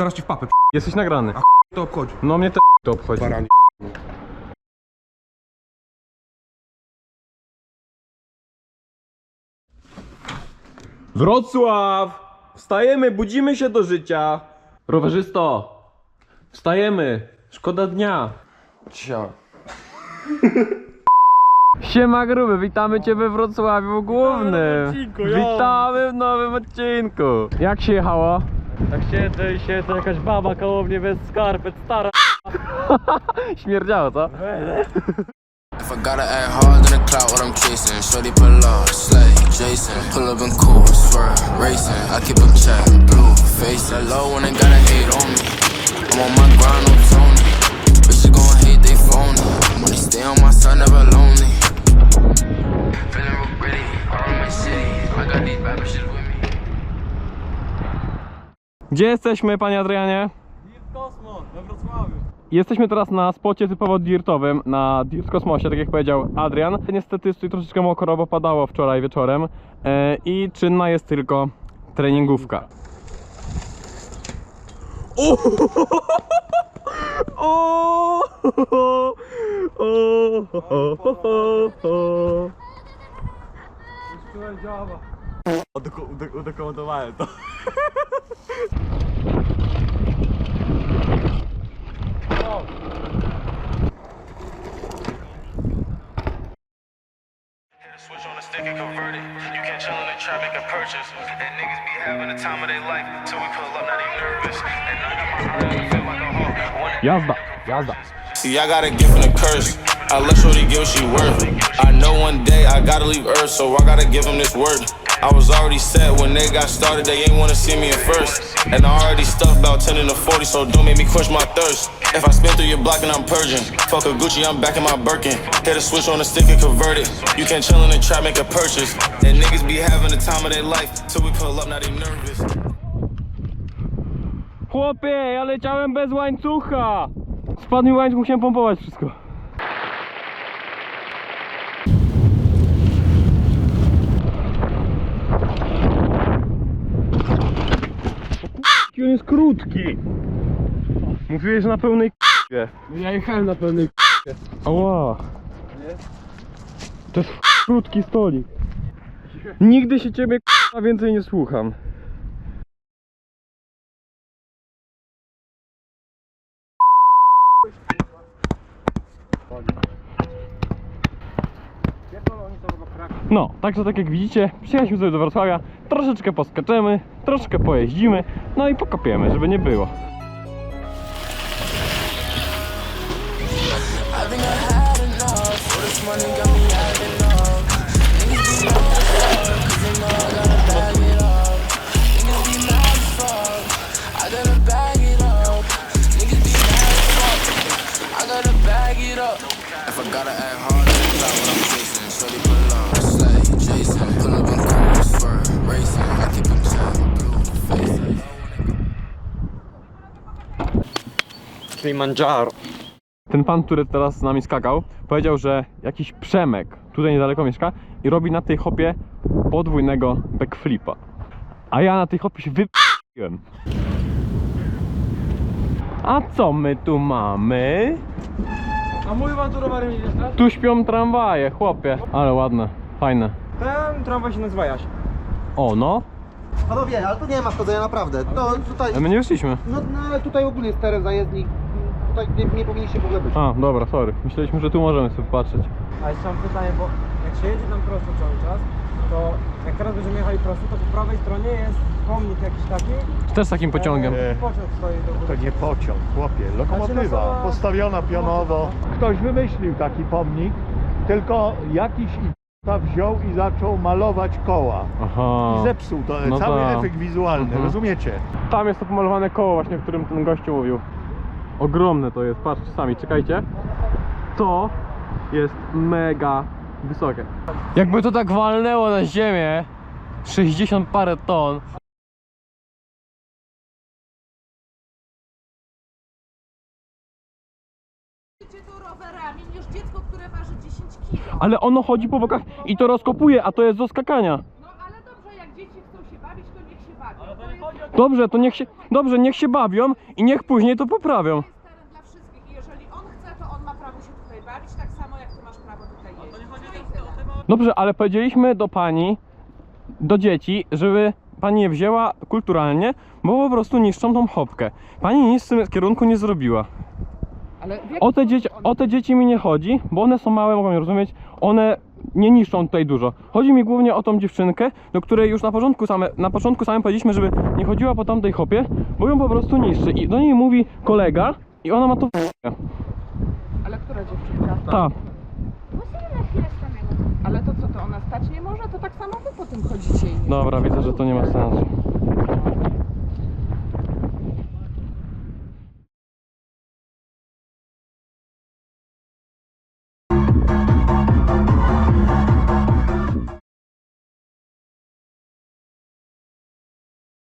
Zaraz ci w papę, Jesteś nagrany. to obchodzi. No mnie to obchodzi. Baranie. Wrocław! Wstajemy, budzimy się do życia. Rowerzysto, wstajemy. Szkoda dnia. Cia. Siema gruby, witamy cię we Wrocławiu Głównym. Witamy w nowym odcinku. Jak się jechało? Tak siedzę i siedzę, jakaś baba koło mnie bez skarpet, stara Śmierdziało, co? If I gotta act hard, then the clout what I'm chasing. Shorty pull up, slay, Jason. Pull up in cool, swerve, racing. I keep a check, blue face. That low when they gotta hate on me. I'm on my grind, no Tony. Bitches gon' hate, they phony. When they stay on my side, never lonely. Feeling real pretty, all in my city. I got these bad bitches with me. Gdzie jesteśmy, panie Adrianie? Kosmos, we Wrocławiu. Jesteśmy teraz na spocie typowo dirtowym, na Dirt Kosmosie, tak jak powiedział Adrian. Niestety jest tutaj troszeczkę mokro, bo padało wczoraj wieczorem e, i czynna jest tylko treningówka. O! O! O! Udokumentowałem to. Switch on the and. You can't chill in the trap, make a purchase. And niggas be having the time of their life till we pull up, not even nervous. And I got my heart feel like a hawk. When it- Jazda, jazda. See, I got a gift and a curse. I let Shorty get what she worth. I know one day I gotta leave Earth, so I gotta give him this word. I was already set when they got started, they ain't wanna see me at first. And I already stuffed about 10 in the 40, so don't make me quench my thirst. If I spin through your block and I'm purging, fuck a Gucci, I'm back in my Birkin. Hit a switch on the stick and convert it. You can chill in the trap, make a purchase. And niggas be having the time of their life till we pull up, now they nervous. Chłopie, ja leciałem bez łańcucha! Spadł mi łańcuch, musiałem pompować wszystko. On jest krótki! Mówiłeś, że na pełnej k***ie. Ja jechałem na pełnej Ała! To jest krótki stolik. Nigdy się ciebie k***a więcej nie słucham. No, także tak jak widzicie, przyjechaliśmy sobie do Wrocławia, troszeczkę poskaczemy, troszeczkę pojeździmy, no i pokopiemy, żeby nie było. I think I had enough. This money got me acting Kilimanjaro. Ten pan, który teraz z nami skakał, powiedział, że jakiś Przemek tutaj niedaleko mieszka i robi na tej hopie podwójnego backflipa. A ja na tej hopie się wypiłem. A co my tu mamy? A mój wam tu rowerem jedziesz teraz? Tu śpią tramwaje, chłopie. Ale ładne, fajne. Ten tramwaj się nazywa Jaś. O, no. Panowie, ale tu nie ma wchodzenia naprawdę. To tutaj, Ale my nie wyszliśmy. no, no ale tutaj ogólnie jest teren zajezdnik. Tutaj nie, nie powinniście w ogóle być. A, dobra, sorry. Myśleliśmy, że tu możemy sobie patrzeć. A jeszcze mam pytanie, bo jak się jedzie tam prosto cały czas, to jak teraz będziemy jechali prosto, to po prawej stronie jest pomnik jakiś taki. Też takim pociągiem. E, pociąg stoi do góry. To nie pociąg, chłopie, lokomotywa Znaczy, no to- postawiona pionowo. Ktoś wymyślił taki pomnik, tylko jakiś idiota wziął i zaczął malować koła. Aha. I zepsuł to, No cały tak. efekt wizualny, Mhm. rozumiecie? Tam jest to pomalowane koło właśnie, o którym ten gościu mówił. Ogromne to jest, patrzcie sami, czekajcie. To jest mega wysokie. Jakby to tak walnęło na ziemię, 60 parę ton. Rowerami niż dziecko, które waży 10 kg. Ale ono chodzi po bokach i to rozkopuje, a to jest do skakania. No ale dobrze, jak dzieci chcą się bawić, to niech się bawią. To jest... Dobrze, to niech się, dobrze, niech się bawią i niech później to poprawią. jest teren dla wszystkich i jeżeli on chce, to on ma prawo się tutaj bawić, tak samo jak ty masz prawo tutaj jeździć. No i tyle. Dobrze, ale powiedzieliśmy do pani, do dzieci, żeby pani je wzięła kulturalnie, bo po prostu niszczą tą chopkę. Pani nic w tym kierunku nie zrobiła. Ale w O te, dzieci, o te dzieci mi nie chodzi, bo one są małe, mogą mnie rozumieć. One nie niszczą tutaj dużo. Chodzi mi głównie o tą dziewczynkę, do której już na początku same, na początku samym powiedzieliśmy, żeby nie chodziła po tamtej chopie, bo ją po prostu niszczy. I do niej mówi kolega i ona ma to Ale która dziewczynka? Ta. Ale to co, to ona stać nie może? To tak samo wy po tym chodzicie i nie Dobra, widzę, że to nie ma sensu.